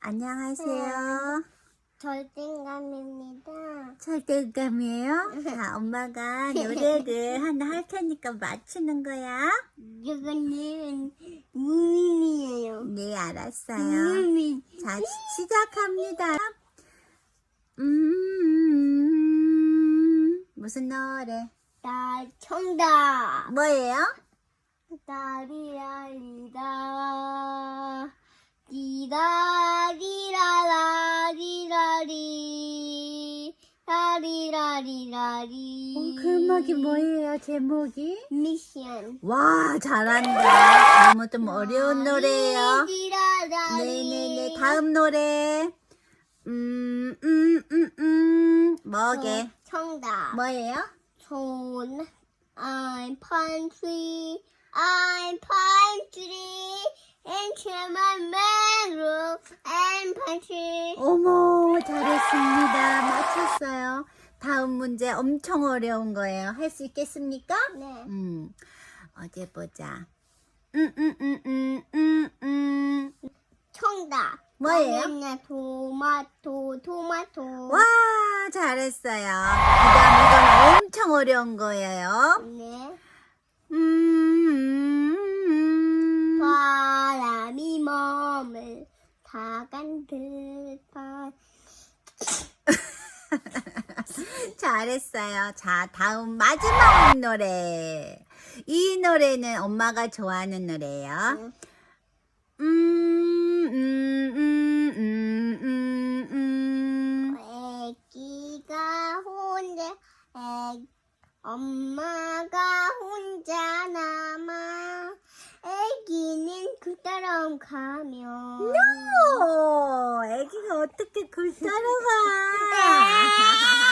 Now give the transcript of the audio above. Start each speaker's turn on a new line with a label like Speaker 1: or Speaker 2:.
Speaker 1: 안녕하세요.
Speaker 2: 절대감입니다.
Speaker 1: 절대감이에요? 자, 엄마가 노래를 하나 할 테니까 맞추는 거야.
Speaker 2: 이거는 무민이에요.
Speaker 1: 네, 알았어요.
Speaker 2: 무민.
Speaker 1: 자, 시- 시작합니다. 음, 무슨 노래?
Speaker 2: 나 청다.
Speaker 1: 뭐예요?
Speaker 2: 다리라리다. 다리라리라리.
Speaker 1: 어, 그 음악이 뭐예요, 제목이?
Speaker 2: 미션.
Speaker 1: 와, 잘한다. 다음은 좀 어려운 노래예요.
Speaker 2: 리라라리.
Speaker 1: 네네네, 다음 노래. 음, 음, 음, 음, 뭐게?
Speaker 2: 청다.
Speaker 1: 뭐예요?
Speaker 2: 손. I'm pine tree. I'm pine tree. And my mangrove and pine tree.
Speaker 1: 어머, 잘했습니다. 맞췄어요. 다음 문제 엄청 어려운 거예요. 할 수 있겠습니까?
Speaker 2: 네.
Speaker 1: 음, 어디 보자. 음, 음, 음, 음, 음, 음.
Speaker 2: 청다.
Speaker 1: 뭐예요?
Speaker 2: 바나나, 토마토, 토마토.
Speaker 1: 와, 잘했어요. 그 다음 이건 엄청 어려운 거예요.
Speaker 2: 네.
Speaker 1: 음, 음, 음.
Speaker 2: 바람이 몸을 다 간 듯한
Speaker 1: 잘했어요. 자, 다음 마지막 노래. 이 노래는 엄마가 좋아하는 노래예요. 음, 음, 음, 음, 음, 음.
Speaker 2: 애기가 혼자 애 엄마가 혼자 좀 가면.
Speaker 1: No! 애기가 어떻게 그 굴 따라가?